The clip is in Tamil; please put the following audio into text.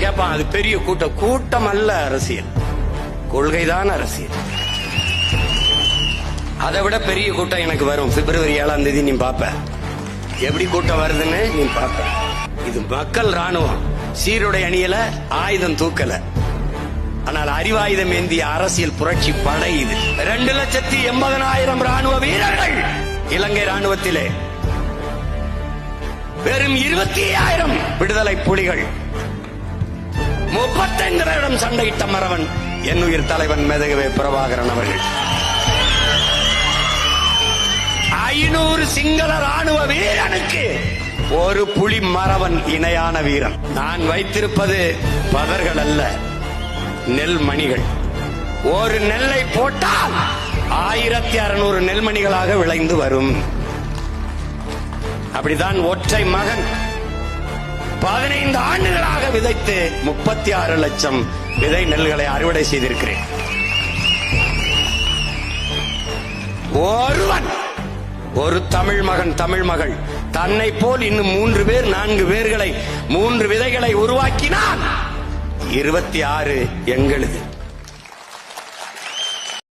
அவன் கேட்பான் அது பெரிய கூட்டம் கூட்டம் அல்ல அரசியல். கொள்கைதான் அரசியல். அதை விட பெரிய கூட்டம் எனக்கு வரும். பிப்ரவரி ஏழாம் தேதி நீ பாப்ப. எப்படி கூட்டம் வருதுன்னு நீ பாப்ப. இது மக்கள் ராணுவம் சீருடை அணியல ஆயுதம் தூக்கல. ஆனால் அறிவாயுதம் ஏந்திய அரசியல் புரட்சி படை இது. ரெண்டு லட்சத்தி எண்பதனாயிரம் ராணுவ வீரர்கள் இலங்கை ராணுவத்திலே வெறும் இருபத்தி ஆயிரம் விடுதலை புலிகள் முப்பத்தைந்து சண்டையிட்ட மறவன். என் உயிர் தலைவன் மெதகவே பிரபாகரன் அவர்கள். ஐநூறு சிங்கள ராணுவ வீரனுக்கு ஒரு புலி மறவன் இணையான வீரன். நான் வைத்திருப்பது பதர்கள் அல்ல நெல் மணிகள். ஒரு நெல்லை போட்டால் ஆயிரத்தி அறுநூறு நெல்மணிகளாக விளைந்து வரும். அப்படிதான் ஒற்றை மகன் பதினைந்து ஆண்டுகளாக விதைத்து முப்பத்தி ஆறு லட்சம் விதை நெல்களை அறுவடை செய்திருக்கிறேன். ஒருவன் ஒரு தமிழ் மகன் தமிழ் மகள் தன்னை போல் இன்னும் மூன்று பேர் நான்கு பேர்களை மூன்று விதைகளை உருவாக்கினான். இருபத்தி ஆறு எங்களுது